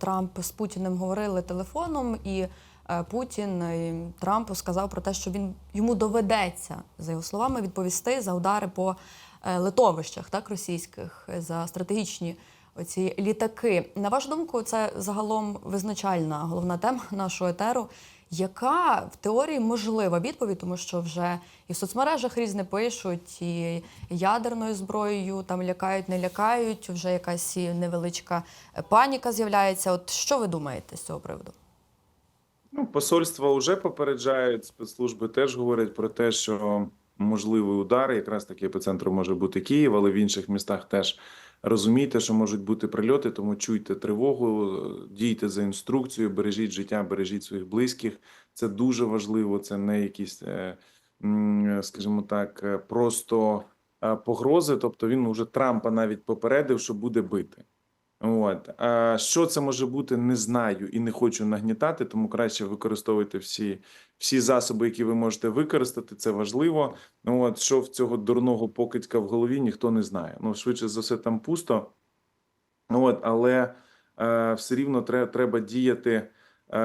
Трамп з Путіним говорили телефоном, і е, Путін і Трампу сказав про те, що він йому доведеться, за його словами, відповісти за удари по е, литовищах, так російських, е, за стратегічні оці літаки. На вашу думку, це загалом визначальна головна тема нашого етеру. Яка в теорії можлива відповідь, тому що вже і в соцмережах різне пишуть, і ядерною зброєю там лякають, не лякають. Вже якась невеличка е, паніка з'являється. От що ви думаєте з цього приводу? Ну, посольства вже попереджають, спецслужби теж говорять про те, що можливий удар, якраз таки епіцентром може бути Київ, але в інших містах теж розумійте, що можуть бути прильоти, тому чуйте тривогу, дійте за інструкцією, бережіть життя, бережіть своїх близьких. Це дуже важливо. Це не якісь, е, скажімо так, е, просто е, погрози. Тобто він уже Трампа навіть попередив, що буде бити. От що це може бути, не знаю і не хочу нагнітати, тому краще використовуйте всі, всі засоби, які ви можете використати. Це важливо. От що в цього дурного покидька в голові, ніхто не знає. Ну швидше за все, там пусто. От, але е, все рівно треба, треба діяти. Е,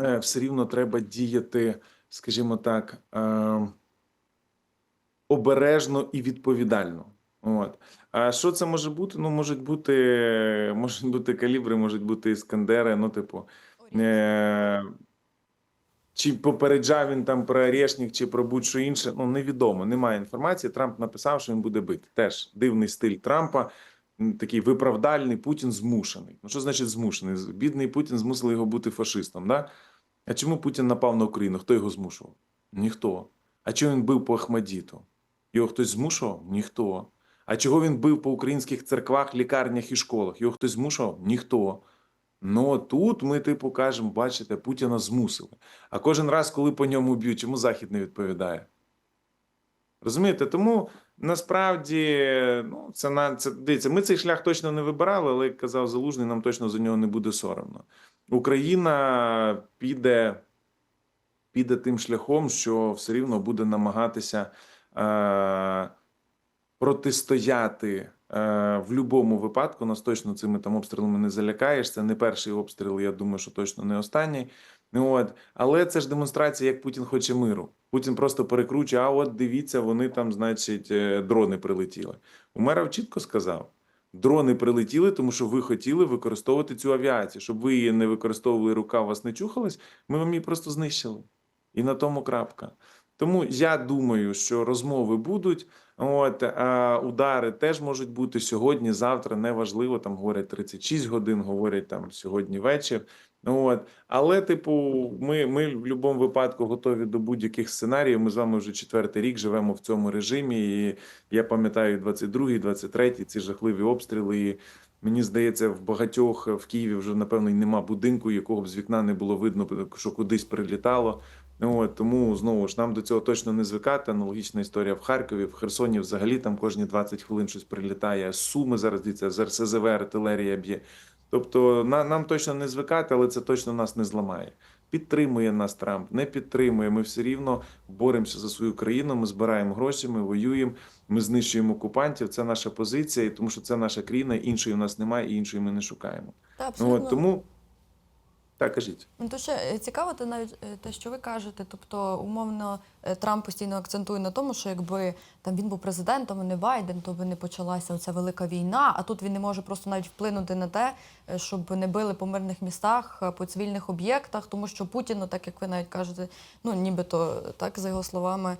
е, все рівно треба діяти, скажімо так, е, обережно і відповідально. От. А що це може бути? Ну, можуть бути, можуть бути калібри, можуть бути іскандери. Ну, типу, е, чи попереджав він там про Орешник, чи про будь-що інше. Ну, невідомо, немає інформації. Трамп написав, що він буде бити. Теж дивний стиль Трампа, такий виправдальний, Путін змушений. Ну, що значить змушений? Бідний Путін змусили його бути фашистом. Да? А чому Путін напав на Україну? Хто його змушував? Ніхто. А чому він бив по Ахмадіту? Його хтось змушував? Ніхто. А чого він бив по українських церквах, лікарнях і школах? Його хтось змушував? Ніхто. Ну тут ми, типу, кажемо, бачите, Путіна змусили. А кожен раз, коли по ньому б'ють, чому Захід не відповідає? Розумієте? Тому насправді, ну, це це дивіться, ми цей шлях точно не вибирали, але як казав Залужний, нам точно за нього не буде соромно. Україна піде, піде тим шляхом, що все рівно буде намагатися. Е- протистояти е, в будь-якому випадку. Нас точно цими там обстрілами не залякаєш. Це не перший обстріл, я думаю, що точно не останній. От. Але це ж демонстрація, як Путін хоче миру. Путін просто перекручує, а от дивіться, вони там, значить, е, дрони прилетіли. Умеров чітко сказав. Дрони прилетіли, тому що ви хотіли використовувати цю авіацію. Щоб ви її не використовували, рука вас не чухалась, ми вам її просто знищили. І на тому крапка. Тому я думаю, що розмови будуть. От а удари теж можуть бути сьогодні, завтра. Неважливо. Там говорять 36 годин, говорять там сьогодні вечір. От, але, типу, ми, ми в будь-якому випадку готові до будь-яких сценаріїв. Ми з вами вже четвертий рік живемо в цьому режимі. І я пам'ятаю 22-й, 23-й, ці жахливі обстріли. І Мені здається, в багатьох в Києві вже напевно й нема будинку, якого б з вікна не було видно, що кудись прилітало. Ну, От, тому знову ж нам до цього точно не звикати. Аналогічна історія в Харкові, в Херсоні взагалі там кожні 20 хвилин щось прилітає. З Суми зараз дивіться, з РСЗВ артилерія б'є. Тобто на, нам точно не звикати, але це точно нас не зламає. Підтримує нас Трамп, не підтримує. Ми все рівно боремося за свою країну. Ми збираємо гроші, ми воюємо, ми знищуємо окупантів. Це наша позиція, тому що це наша країна. Іншої у нас немає, і іншої ми не шукаємо. Та Ну, от, тому так кажіть. Ну, то ще цікаво, те навіть е, те, що ви кажете. Тобто, умовно, е, Трамп постійно акцентує на тому, що якби там він був президентом, а не Байден, то би не почалася оця велика війна. А тут він не може просто навіть вплинути на те, е, щоб не били по мирних містах, по цивільних об'єктах, тому що Путіну, так як ви навіть кажете, ну нібито так за його словами.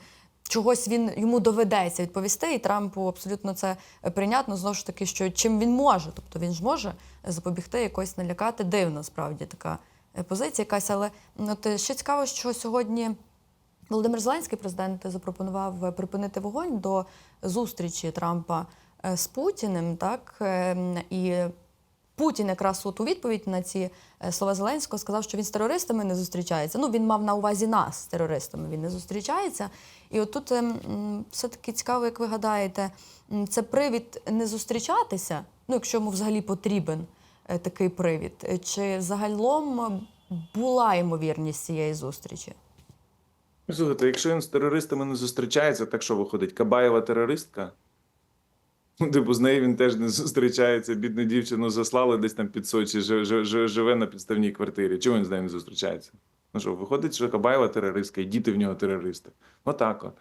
Чогось він йому доведеться відповісти, і Трампу абсолютно це е, прийнятно. Знову ж таки, що чим він може, тобто він ж може запобігти якось налякати. Дивно, справді така е, позиція якась. Але от е, ще цікаво, що сьогодні Володимир Зеленський, президент, запропонував припинити вогонь до зустрічі Трампа з Путіним. Так і Путін якраз от у відповідь на ці слова Зеленського сказав, що він з терористами не зустрічається. Ну він мав на увазі нас з терористами. Він не зустрічається. І от тут ем, все-таки цікаво, як ви гадаєте, це привід не зустрічатися, ну якщо йому взагалі потрібен е, такий привід, Е, чи загалом е, була ймовірність цієї зустрічі? Слухайте, якщо він з терористами не зустрічається, так що виходить? Кабаєва терористка? Ну, Типу, з нею він теж не зустрічається. Бідну дівчину заслали десь там під Сочі, жи- жи- жи- живе на підставній квартирі. Чому він з нею не зустрічається? Ну що, виходить, що Кабаєва терористка, і діти в нього терористи. Отак от.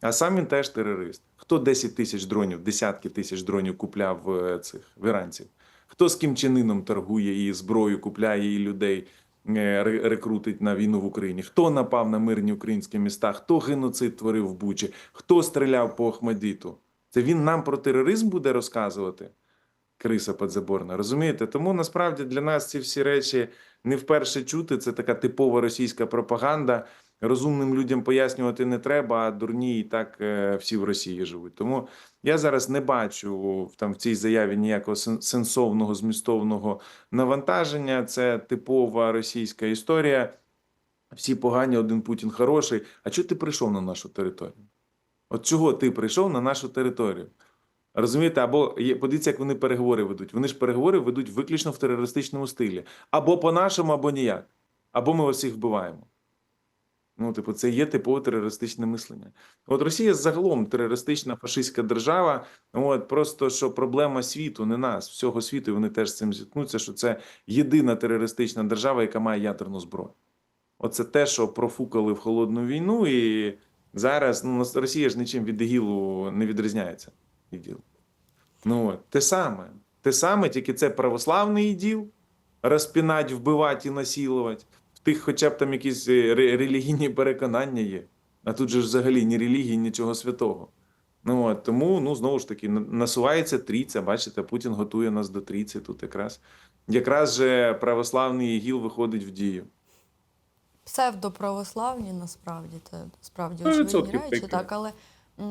А сам він теж терорист. Хто 10 тисяч дронів, десятки тисяч дронів купляв е, цих в іранців? Хто з ким чинином торгує і зброю, купляє і людей е, рекрутить на війну в Україні? Хто напав на мирні українські міста? Хто геноцид творив в Бучі? Хто стріляв по Ахмадіту? Це він нам про тероризм буде розказувати? Криса подзаборна, розумієте? Тому насправді для нас ці всі речі не вперше чути. Це така типова російська пропаганда. Розумним людям пояснювати не треба, а дурні і так е, всі в Росії живуть. Тому я зараз не бачу там в цій заяві ніякого сенсовного змістовного навантаження. Це типова російська історія. Всі погані, один Путін хороший. А чого ти прийшов на нашу територію? От чого ти прийшов на нашу територію? Розумієте, або є, подивіться, як вони переговори ведуть. Вони ж переговори ведуть виключно в терористичному стилі. Або по-нашому, або ніяк. Або ми всіх вбиваємо. Ну, типу, це є типове терористичне мислення. От Росія загалом терористична фашистська держава. От просто що проблема світу, не нас, всього світу, і вони теж з цим зіткнуться, що це єдина терористична держава, яка має ядерну зброю. Оце те, що профукали в холодну війну, і зараз ну, Росія ж нічим від ІГІЛу не відрізняється. ІДІЛ. Ну, от, те саме. Те саме, тільки це православний іділ, розпінать, вбивати і насилувати. В тих хоча б там якісь е, релігійні переконання є. А тут же ж взагалі ні релігії, нічого святого. Ну, от, тому, ну, знову ж таки, насувається трійця. Бачите, Путін готує нас до трійці тут якраз. Якраз же православний ігіл виходить в дію. Псевдоправославні насправді це справді Ну, очевидні речі. Так, але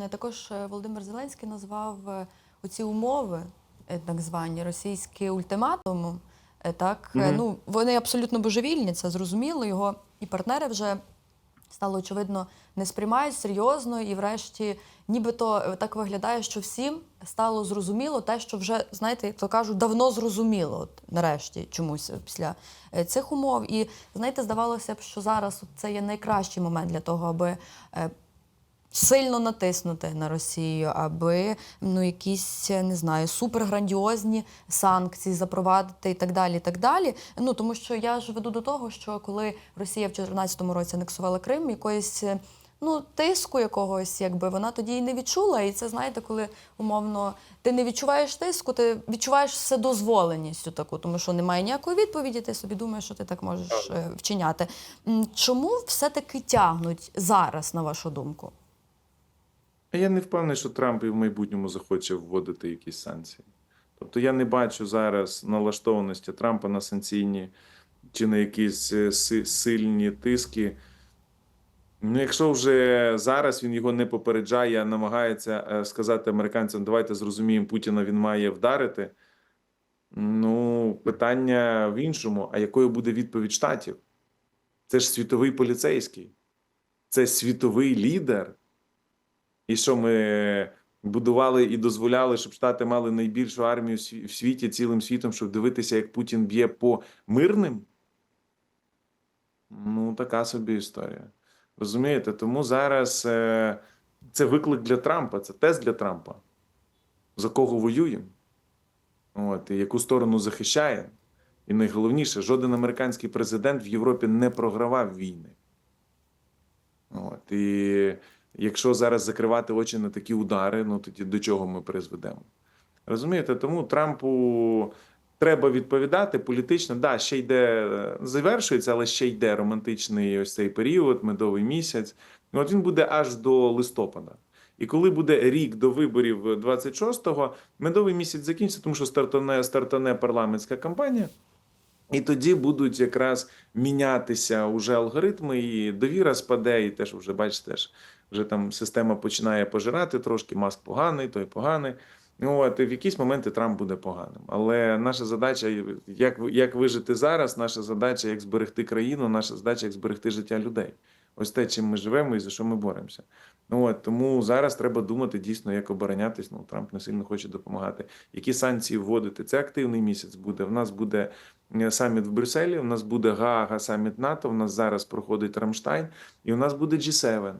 також е, Володимир Зеленський назвав е, оці умови, е, так звані російські ультиматуми. Так, Мгм. ну вони абсолютно божевільні, це зрозуміло. Його і партнери вже стало очевидно не сприймають серйозно, і врешті, нібито так виглядає, що всім стало зрозуміло те, що вже знаєте, як то кажуть, давно зрозуміло. От нарешті чомусь після цих умов. І знаєте, здавалося б, що зараз це є найкращий момент для того, аби. Сильно натиснути на Росію, аби ну якісь не знаю суперграндіозні санкції запровадити і так далі. І так далі. Ну тому що я ж веду до того, що коли Росія в 2014 році анексувала Крим, якоїсь ну тиску якогось, якби вона тоді і не відчула. І це знаєте, коли умовно ти не відчуваєш тиску, ти відчуваєш вседозволеністю таку, тому що немає ніякої відповіді. Ти собі думаєш, що ти так можеш е, вчиняти. Чому все-таки тягнуть зараз, на вашу думку? Я не впевнений, що Трамп і в майбутньому захоче вводити якісь санкції. Тобто я не бачу зараз налаштованості Трампа на санкційні чи на якісь е, сильні тиски. Ну, якщо вже зараз він його не попереджає, а намагається е, сказати американцям, давайте зрозуміємо, Путіна він має вдарити. Ну, питання в іншому: а якою буде відповідь штатів? Це ж світовий поліцейський, це світовий лідер. І що ми будували і дозволяли, щоб Штати мали найбільшу армію в світі цілим світом, щоб дивитися, як Путін б'є по мирним? Ну, така собі історія. Розумієте? Тому зараз е, це виклик для Трампа, це тест для Трампа. За кого воюємо? От, і яку сторону захищає. І найголовніше, жоден американський президент в Європі не програвав війни. От, і якщо зараз закривати очі на такі удари, ну тоді до чого ми призведемо? Розумієте, тому Трампу треба відповідати політично. Да, ще йде е, завершується, але ще йде романтичний ось цей період, медовий місяць. І От він буде аж до листопада. І коли буде рік до виборів 26-го, медовий місяць закінчиться, тому що стартане, стартане парламентська кампанія. І тоді будуть якраз мінятися уже алгоритми, і довіра спаде, і теж вже бачите, вже там система починає пожирати трошки, маск поганий, той поганий. Ну, От, і в якісь моменти Трамп буде поганим. Але наша задача, як, як вижити зараз, наша задача, як зберегти країну, наша задача, як зберегти життя людей. Ось те, чим ми живемо і за що ми боремося. Ну, от, тому зараз треба думати дійсно, як оборонятись. Ну, Трамп не сильно хоче допомагати. Які санкції вводити? Це активний місяць буде. В нас буде е, саміт в Брюсселі, у нас буде Гаага, саміт НАТО, у нас зараз проходить Рамштайн, і у нас буде G7 в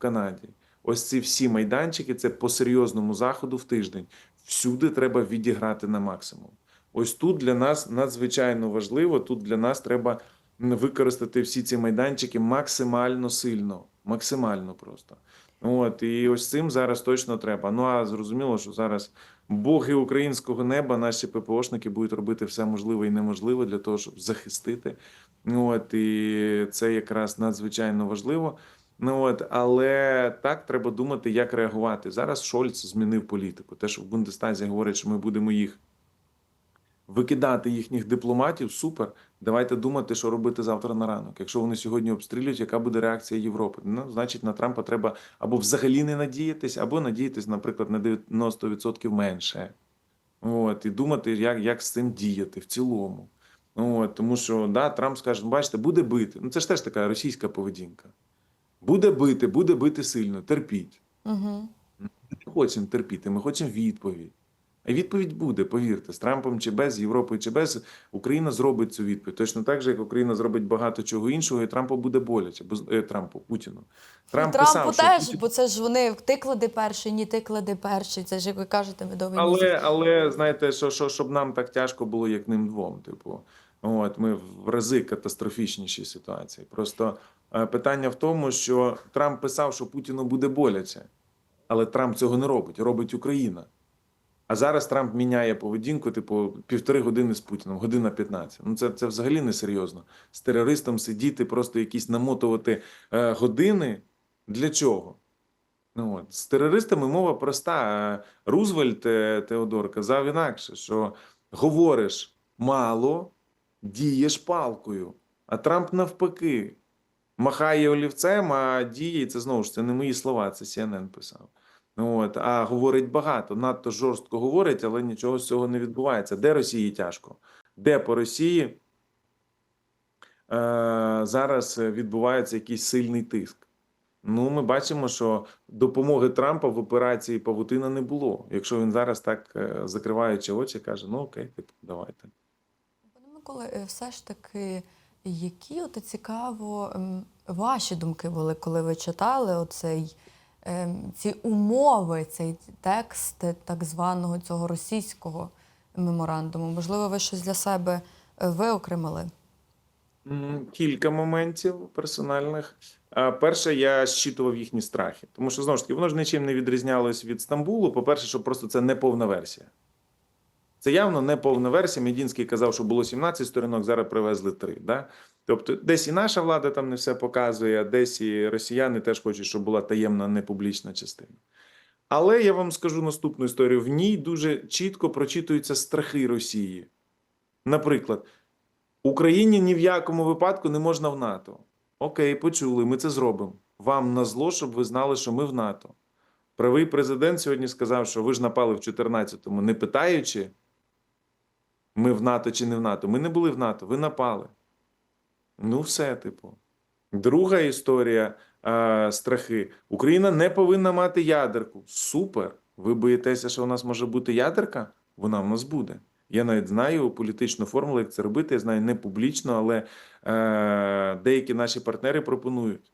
Канаді. Ось ці всі майданчики це по серйозному заходу в тиждень. всюди треба відіграти на максимум. Ось тут для нас надзвичайно важливо. Тут для нас треба використати всі ці майданчики максимально сильно, максимально просто. От і ось цим зараз точно треба. Ну а зрозуміло, що зараз боги українського неба, наші ППОшники будуть робити все можливе і неможливе для того, щоб захистити. От і це якраз надзвичайно важливо. Ну от, але так треба думати, як реагувати. Зараз Шольц змінив політику. Те, що в Бундестазі говорять, що ми будемо їх викидати їхніх дипломатів, супер. Давайте думати, що робити завтра на ранок. Якщо вони сьогодні обстрілюють, яка буде реакція Європи? Ну, значить, на Трампа треба або взагалі не надіятись, або надіятись, наприклад, на 90% менше. От, і думати, як, як з цим діяти в цілому. От, тому що да, Трамп скаже: «Ну, бачите, буде бити. Ну це ж теж така російська поведінка. Буде бити, буде бити сильно, терпіть. Угу. Ми не хочемо терпіти, ми хочемо відповідь. А відповідь буде, повірте, з Трампом чи без, з Європою чи без, Україна зробить цю відповідь. Точно так же, як Україна зробить багато чого іншого, і Трампу буде боляче. Бо, е, Трампу, Путіну. Трамп Трампу писав, що теж, Путін- бо це ж вони ти клади перший, ні ти клади перший. Це ж як ви кажете, медовий місяць. Але, але знаєте, що, що, щоб нам так тяжко було, як ним двом. Типу, от ми в рази катастрофічнішій ситуації. Просто питання в тому, що Трамп писав, що Путіну буде боляче, але Трамп цього не робить, робить Україна. А зараз Трамп міняє поведінку, типу, півтори години з Путіном, година 15. Ну це, це взагалі не серйозно. З терористом сидіти, просто якісь намотувати е, години. Для чого? Ну, от. З терористами мова проста. Е, Рузвельт е, Теодор казав інакше, що говориш мало, дієш палкою. А Трамп навпаки махає олівцем, а діє, це знову ж це не мої слова, це CNN писав. Ну, От, а говорить багато, надто жорстко говорить, але нічого з цього не відбувається. Де Росії тяжко? Де по Росії е, зараз відбувається якийсь сильний тиск? Ну, ми бачимо, що допомоги Трампа в операції Павутина не було. Якщо він зараз так е, закриваючи очі, каже: ну окей, типу, давайте. Пане Миколе, е, все ж таки, які от цікаво ем, ваші думки були, коли ви читали оцей, ем, ці умови, цей текст е, так званого цього російського меморандуму? Можливо, ви щось для себе е, виокремили? Кілька моментів персональних. Перше, я щитував їхні страхи, тому що знову ж таки воно ж нічим не відрізнялось від Стамбулу. По-перше, що просто це не повна версія. Це явно не повна версія. Медінський казав, що було 17 сторінок, зараз привезли 3. Да? Тобто, десь і наша влада там не все показує, а десь і росіяни теж хочуть, щоб була таємна непублічна частина. Але я вам скажу наступну історію: в ній дуже чітко прочитуються страхи Росії. Наприклад, Україні ні в якому випадку не можна в НАТО. Окей, почули, ми це зробимо. Вам на зло, щоб ви знали, що ми в НАТО. Правий президент сьогодні сказав, що ви ж напали в 14-му, не питаючи, ми в НАТО чи не в НАТО. Ми не були в НАТО, ви напали. Ну, все, типу. Друга історія е, страхи. Україна не повинна мати ядерку. Супер. Ви боїтеся, що у нас може бути ядерка? Вона в нас буде. Я навіть знаю політичну формулу, як це робити. Я знаю не публічно, але е, деякі наші партнери пропонують.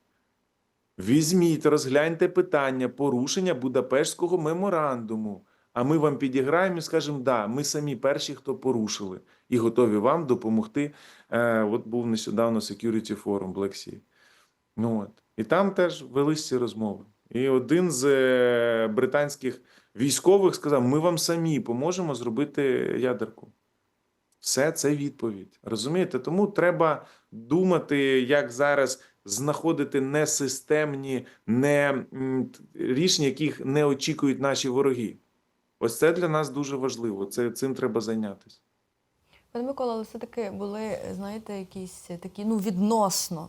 Візьміть, розгляньте питання порушення Будапештського меморандуму. А ми вам підіграємо і скажемо, да, ми самі перші, хто порушили, і готові вам допомогти. Е, от був нещодавно Security Forum Black Sea. Ну от. І там теж велись ці розмови. І один з е, британських військових сказав: ми вам самі поможемо зробити ядерку. Все це відповідь. Розумієте? Тому треба думати, як зараз знаходити несистемні не, рішення, яких не очікують наші вороги. Ось це для нас дуже важливо. Це, цим треба зайнятися. Пане Микола, але все-таки були, знаєте, якісь такі ну, відносно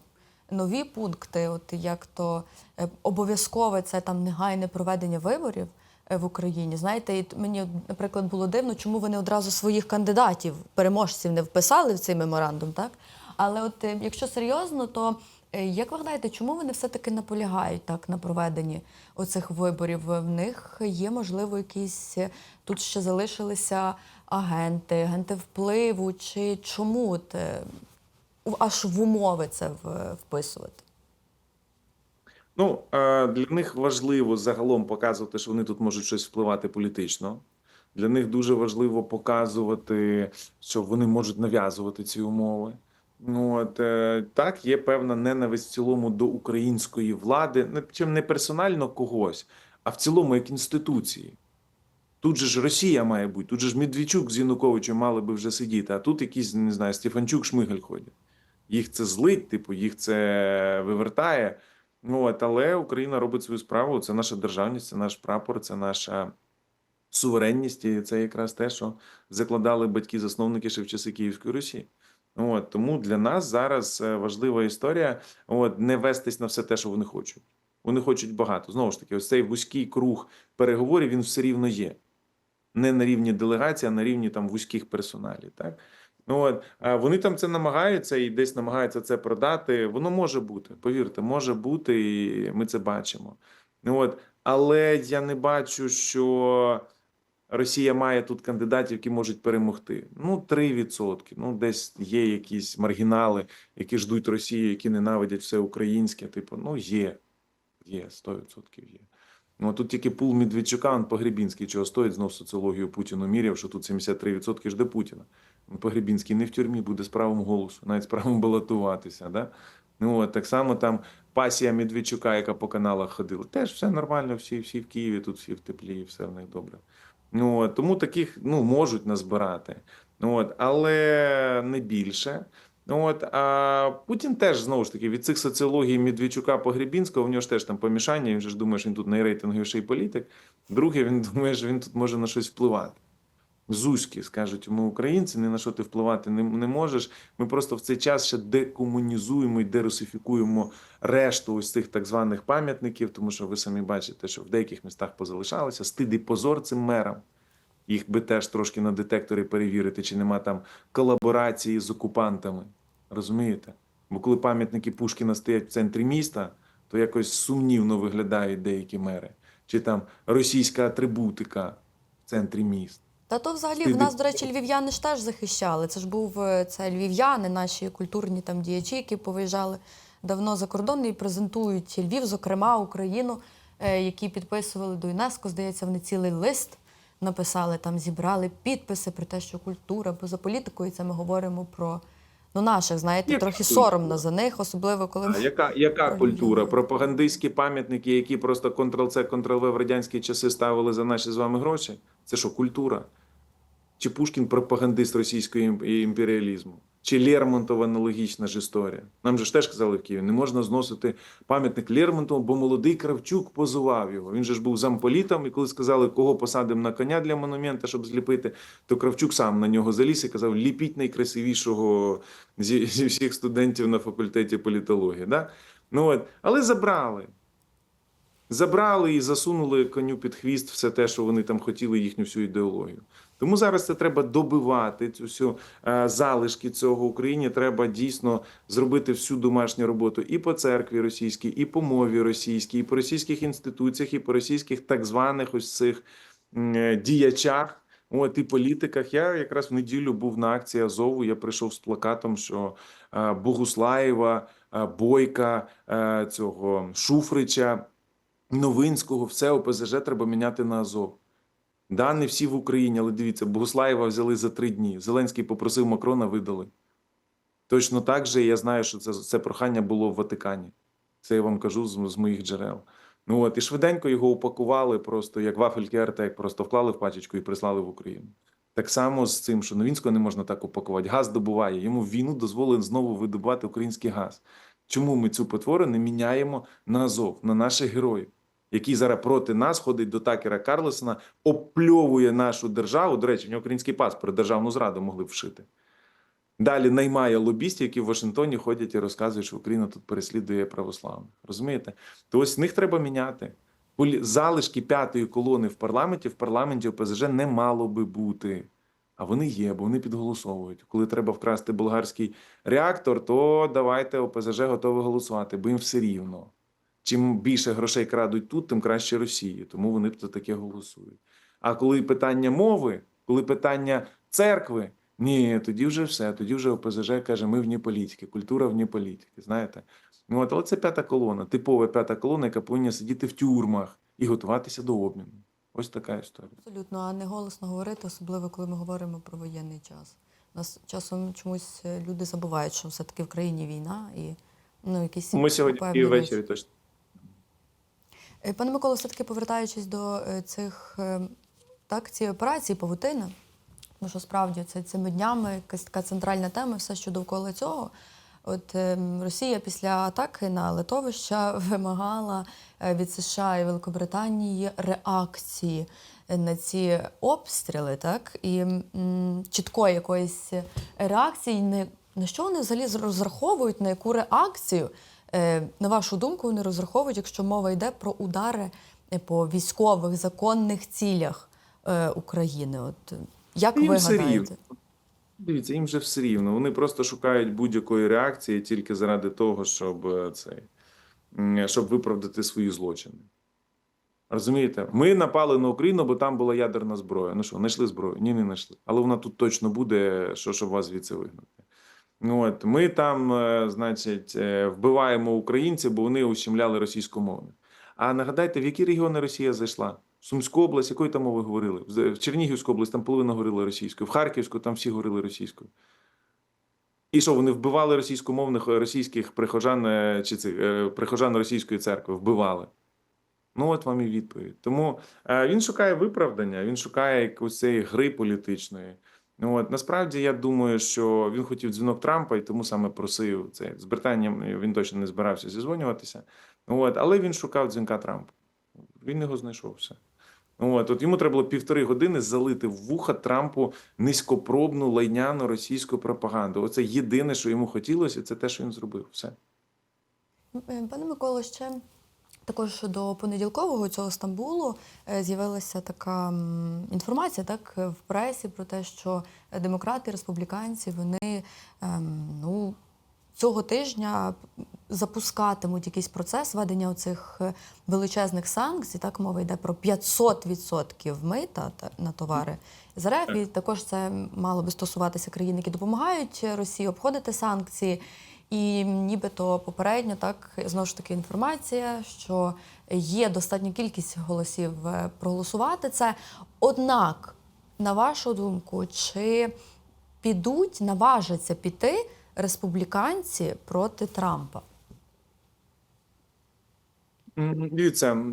нові пункти, от як то е, обов'язкове це там негайне проведення виборів е, в Україні. Знаєте, і мені, наприклад, було дивно, чому вони одразу своїх кандидатів, переможців не вписали в цей меморандум, так? Але от е, якщо серйозно, то як ви гадаєте, чому вони все-таки наполягають так на проведенні оцих виборів? В них є, можливо, якісь е, тут ще залишилися агенти, агенти впливу, чи чому от, е, аж в умови це вписувати? Ну, е, для них важливо загалом показувати, що вони тут можуть щось впливати політично. Для них дуже важливо показувати, що вони можуть нав'язувати ці умови. Ну от е, так, є певна ненависть в цілому до української влади, не чим не персонально когось, а в цілому як інституції. Тут же ж Росія має бути, тут же ж Медведчук з Януковичем мали би вже сидіти, а тут якісь, не знаю, Стефанчук, Шмигаль ходять. Їх це злить, типу, їх це вивертає. Ну, от, але Україна робить свою справу. Це наша державність, це наш прапор, це наша суверенність, і це якраз те, що закладали батьки-засновники ще в часи Київської Русі. От, тому для нас зараз е, важлива історія от, не вестись на все те, що вони хочуть. Вони хочуть багато. Знову ж таки, ось цей вузький круг переговорів він все рівно є. Не на рівні делегації, а на рівні там вузьких персоналів. Так? От, а вони там це намагаються і десь намагаються це продати. Воно може бути, повірте, може бути, і ми це бачимо. От, але я не бачу, що Росія має тут кандидатів, які можуть перемогти. Ну, 3%. Ну, десь є якісь маргінали, які ждуть Росію, які ненавидять все українське. Типу, ну, є. Є, 100% є. Ну, тут тільки пул Медведчука, Погребінський, чого стоїть, знов соціологію Путіну міряв, що тут 73% жде Путіна. Ну, Погребінський не в тюрмі, буде з правом голосу, навіть з правом балотуватися. Да? Ну, от, так само там пасія Медведчука, яка по каналах ходила, теж все нормально, всі, всі в Києві, тут всі в теплі, все в них добре. Ну, от, тому таких ну, можуть назбирати. Ну, от, але не більше. Ну, от, а Путін теж знову ж таки від цих соціологій Медведчука Погребінського, в нього ж теж там помішання. Він же ж думає, що він тут найрейтинговіший політик. Друге, він думає, що він тут може на щось впливати. Зузьки скажуть йому українці, ні на що ти впливати не, не можеш. Ми просто в цей час ще декомунізуємо і дерусифікуємо решту ось цих так званих пам'ятників, тому що ви самі бачите, що в деяких містах позалишалося. Стид і позор цим мерам. Їх би теж трошки на детекторі перевірити, чи нема там колаборації з окупантами. Розумієте? Бо коли пам'ятники Пушкіна стоять в центрі міста, то якось сумнівно виглядають деякі мери. Чи там російська атрибутика в центрі міст. Та то взагалі в нас, до речі, львів'яни ж теж захищали. Це ж був е, це львів'яни, наші культурні там діячі, які повиїжджали давно за кордон і презентують Львів, зокрема Україну, е, які підписували до ЮНЕСКО. Здається, вони цілий лист написали, там зібрали підписи про те, що культура поза політикою. Це ми говоримо про ну наших, знаєте, Яка трохи культура? соромно за них, особливо коли А яка, яка Про культура? Львів. Пропагандистські пам'ятники, які просто Ctrl-C, Ctrl-V в радянські часи ставили за наші з вами гроші? Це що, культура? Чи Пушкін пропагандист російського імперіалізму? Чи Лермонтова аналогічна ж історія? Нам же ж теж казали в Києві, не можна зносити пам'ятник Лермонтову, бо молодий Кравчук позував його. Він же ж був замполітом, і коли сказали, кого посадимо на коня для монумента, щоб зліпити, то Кравчук сам на нього заліз і казав: ліпіть найкрасивішого зі, зі всіх студентів на факультеті політології. Да? Ну, от. Але забрали. Забрали і засунули коню під хвіст все те, що вони там хотіли, їхню всю ідеологію. Тому зараз це треба добивати цю всю е, залишки цього Україні. Треба дійсно зробити всю домашню роботу і по церкві російській, і по мові російській, і по російських інституціях, і по російських так званих ось цих е, діячах. От і політиках. Я якраз в неділю був на акції Азову. Я прийшов з плакатом, що е, Богуслаєва, Бойка, цього Шуфрича. Новинського, все ОПЗЖ треба міняти на Азов. Да, не всі в Україні, але дивіться, Богуслаєва взяли за три дні. Зеленський попросив Макрона, видали. Точно так же я знаю, що це, це прохання було в Ватикані. Це я вам кажу з, з моїх джерел. Ну от, і швиденько його упакували просто як вафельки Артек, просто вклали в пачечку і прислали в Україну. Так само з цим, що Новінського не можна так упакувати. Газ добуває. Йому в війну дозволили знову видобувати український газ. Чому ми цю потвору не міняємо на Азов, на наших героїв, який зараз проти нас ходить до Такера Карлесона, опльовує нашу державу. До речі, в нього український паспорт, державну зраду могли б вшити. Далі наймає лобістів, які в Вашингтоні ходять і розказують, що Україна тут переслідує православних. Розумієте? То ось них треба міняти. Залишки п'ятої колони в парламенті, в парламенті ОПЗЖ не мало би бути. А вони є, бо вони підголосовують. Коли треба вкрасти болгарський реактор, то давайте ОПЗЖ готові голосувати, бо їм все рівно. Чим більше грошей крадуть тут, тим краще Росії. Тому вони за таке голосують. А коли питання мови, коли питання церкви, ні, тоді вже все. Тоді вже ОПЗЖ каже, ми вні політики, культура вні політики. Знаєте? Ну, от, але це п'ята колона, типова п'ята колона, яка повинна сидіти в тюрмах і готуватися до обміну. Ось така історія. Абсолютно, а не голосно говорити, особливо коли ми говоримо про воєнний час. У нас часом чомусь люди забувають, що все-таки в країні війна і ну, якісь Ми сьогодні і ввечері точно. Е, Пане Миколо, все-таки повертаючись до е, цих е, так, цієї операції павутина, тому що справді це цими днями якась така центральна тема, все, що довкола цього. От Росія після атаки на литовища вимагала від США і Великобританії реакції на ці обстріли, так і м, чіткої якоїсь реакції. На що вони взагалі розраховують, на яку реакцію, на вашу думку, вони розраховують, якщо мова йде про удари е, по військових законних цілях е, України? От е, як Їм ви гадаєте? Дивіться, їм же все рівно. Вони просто шукають будь-якої реакції тільки заради того, щоб е, цей, щоб виправдати свої злочини. Розумієте? Ми напали на Україну, бо там була ядерна зброя. Ну що, знайшли зброю? Ні, не знайшли. Але вона тут точно буде, що, щоб вас звідси вигнати. Ну, От, ми там, е, значить, е, вбиваємо українців, бо вони ущемляли російськомовних. А нагадайте, в які регіони Росія зайшла? Сумську область, якої там мови говорили? В Чернігівську область там половина говорила російською, в Харківську там всі говорили російською. І що, вони вбивали російськомовних е, російських прихожан чи цих прихожан російської церкви? Вбивали. Ну, от вам і відповідь. Тому він шукає виправдання, він шукає якоїсь цієї гри політичної. Ну, от насправді я думаю, що він хотів дзвінок Трампа і тому саме просив це. З Британією він точно не збирався зізвонюватися. От, але він шукав дзвінка Трампа. Він його знайшов. От, от йому треба було півтори години залити в вуха Трампу низькопробну лайняну російську пропаганду. Оце єдине, що йому хотілося, це те, що він зробив. Все. Е, Пане Миколо, ще також до понеділкового цього Стамбулу е, з'явилася така інформація так, в пресі про те, що демократи, республіканці, вони ем, ну, цього тижня запускатимуть якийсь процес введення оцих е, величезних санкцій. Так мова йде про 500% мита на товари з РФ. І також це мало би стосуватися країн, які допомагають Росії обходити санкції. І нібито попередньо так знову ж таки інформація, що є достатня кількість голосів е, проголосувати це. Однак, на вашу думку, чи підуть, наважаться піти республіканці проти Трампа? Дивіться,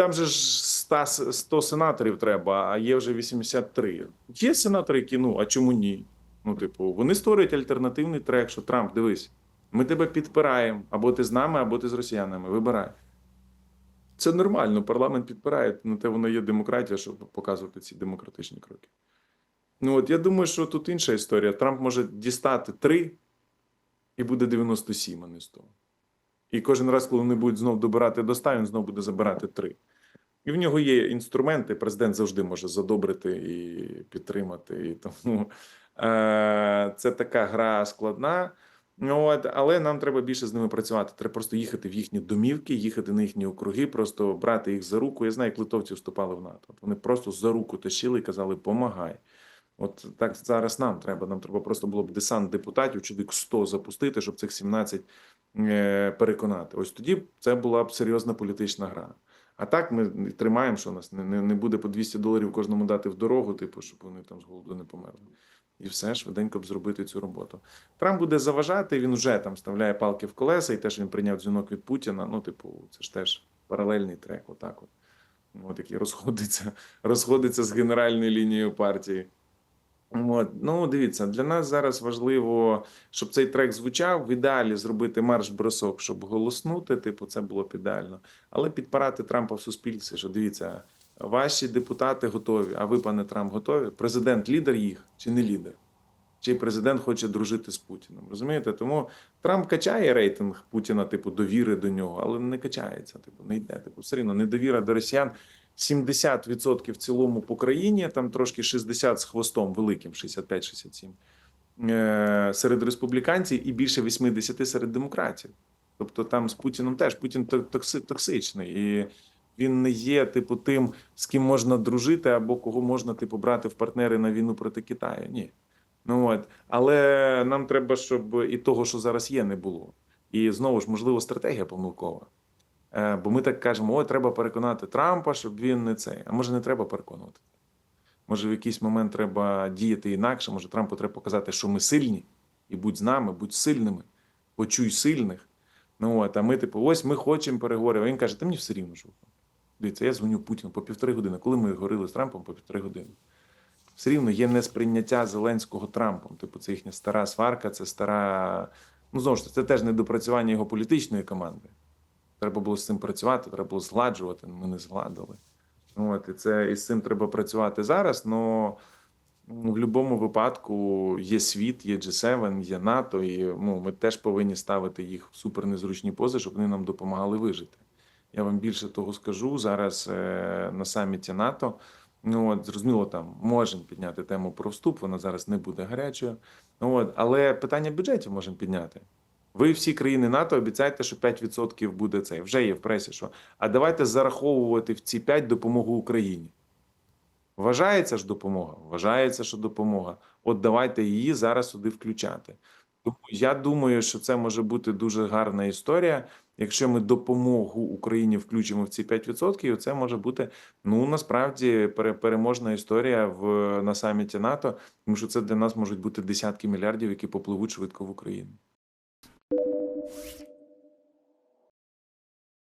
там же ж 100, 100 сенаторів треба, а є вже 83. Є сенатори, які ну, а чому ні? Ну, типу, вони створюють альтернативний трек, що Трамп, дивись, ми тебе підпираємо, або ти з нами, або ти з росіянами. Вибирай. Це нормально, парламент підпирає, на те воно є демократія, щоб показувати ці демократичні кроки. Ну от я думаю, що тут інша історія. Трамп може дістати 3 і буде 97, а не 100. І кожен раз, коли вони будуть знов добирати до 100, він знов буде забирати 3. І в нього є інструменти, президент завжди може задобрити і підтримати. І тому е, це така гра складна. От, але нам треба більше з ними працювати. Треба просто їхати в їхні домівки, їхати на їхні округи, просто брати їх за руку. Я знаю, як литовці вступали в НАТО. Вони просто за руку тащили і казали, помагай. От так зараз нам треба. Нам треба просто було б десант депутатів, чоловік 100 запустити, щоб цих 17 е, переконати. Ось тоді це була б серйозна політична гра. А так ми тримаємо, що у нас не, не, не буде по 200 доларів кожному дати в дорогу, типу, щоб вони там з голоду не померли. І все швиденько б зробити цю роботу. Трамп буде заважати, він вже там вставляє палки в колеса, і те, що він прийняв дзвінок від Путіна. Ну, типу, це ж теж паралельний трек, отак от. От який розходиться, розходиться з генеральною лінією партії. От, ну дивіться, для нас зараз важливо, щоб цей трек звучав. В ідеалі зробити марш-бросок, щоб голоснути. Типу, це було б ідеально. Але підпирати Трампа в суспільстві, що дивіться, ваші депутати готові. А ви, пане Трамп, готові? Президент лідер їх чи не лідер? Чи президент хоче дружити з Путіним? Розумієте? Тому Трамп качає рейтинг Путіна, типу, довіри до нього, але не качається. Типу, не йде. Типу, все рівно недовіра до росіян 70% в цілому по країні, там трошки 60 з хвостом великим, 65-67 е, серед республіканців і більше 80 серед демократів. Тобто там з Путіном теж Путін токсичний, і він не є, типу, тим, з ким можна дружити, або кого можна типу брати в партнери на війну проти Китаю. Ні. Ну от, але нам треба, щоб і того, що зараз є, не було. І знову ж можливо стратегія помилкова. Е, Бо ми так кажемо: о, треба переконати Трампа, щоб він не цей. А може, не треба переконувати. Може, в якийсь момент треба діяти інакше. Може, Трампу треба показати, що ми сильні, і будь з нами, будь сильними, почуй сильних. Ну от, а ми, типу, ось ми хочемо переговорів. А він каже, та мені все рівно, що. Дивіться, я дзвоню Путіну по півтори години. Коли ми говорили з Трампом по півтори години. Все рівно є несприйняття Зеленського Трампом. Типу, це їхня стара сварка, це стара. Ну, знову ж це теж недопрацювання його політичної команди. Треба було з цим працювати, треба було згладжувати. Ми не згладили. От, і це і з цим треба працювати зараз. Но ну, в будь-якому випадку є світ, є G7, є НАТО, і ну, ми теж повинні ставити їх в супернезручні пози, щоб вони нам допомагали вижити. Я вам більше того скажу зараз е, на саміті НАТО. Ну от зрозуміло, там можемо підняти тему про вступ, вона зараз не буде гарячою. Ну от, але питання бюджетів можемо підняти. Ви всі країни НАТО обіцяєте, що 5% буде це. Вже є в пресі, що а давайте зараховувати в ці 5 допомогу Україні. Вважається ж допомога? Вважається, що допомога. От давайте її зараз сюди включати. Тому я думаю, що це може бути дуже гарна історія. Якщо ми допомогу Україні включимо в ці 5%, це може бути ну насправді пере- переможна історія в на саміті НАТО, тому що це для нас можуть бути десятки мільярдів, які попливуть швидко в Україну.